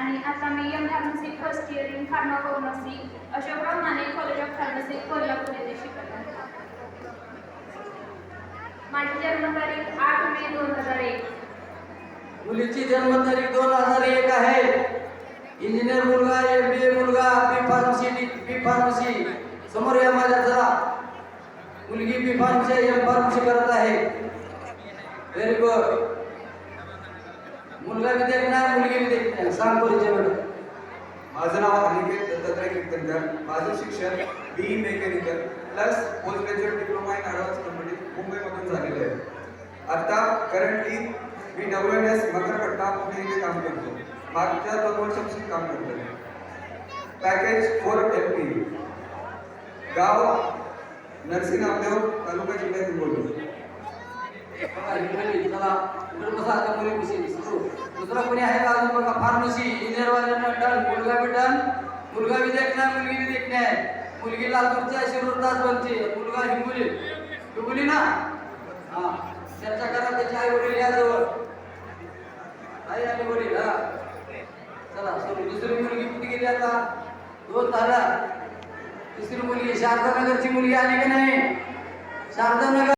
आणि आता मी M pharmacy first year in pharmacognosy अशा प्रमाणे कॉलेज ऑफ फार्मसी कोल्हापूर येथे शिकत आहे माझी जन्मतारीख आठ मे दोन हजार एक. मुलीची जन्मतारीख दोन हजार एक आहे. इंजिनियर मुलगा एम बी ए मुलगा बी फार्मसी बी फार्मसी समोर या माझ्या जरा मुलगी बी फार्मसी एम फार्मसी करत आहे. व्हेरी गुड मुलगा बी देखणार मुलगी बी देखणार सांग परिचय बेटा माझं नाव अनिकेत दत्तात्रय कीर्तनकर. माझं शिक्षण B mechanical plus post graduate diploma in advance company मुंबईमधून झालेलं आहे. आता करंटली मी W N S Magarpatta Pune इथे काम करतो. मागच्या दोन वर्षापासून काम करतो पॅकेज फोर एल पी गाव नरसिंग नामदेव तालुका जिल्ह्यातून बोलतो. दुसरं कोणी आहे का अजून बघा? फार्मसी इंजिनियर डन मुलगा बी डन मुलगा बी देखणार मुलगी बी देखणार. मुलगी लातूरची आहे शिरूर तासवनची मुलगा हिंगोली. हिंगोली ना? हा. चर्चा करा त्याची आई वडील या जवळ. आई आणि वडील हा. चला सर दुसरी मुलगी कुठे गेली आता? दोन झाला तिसरी मुलगी शारदानगरची मुलगी आली की नाही? शारदानगर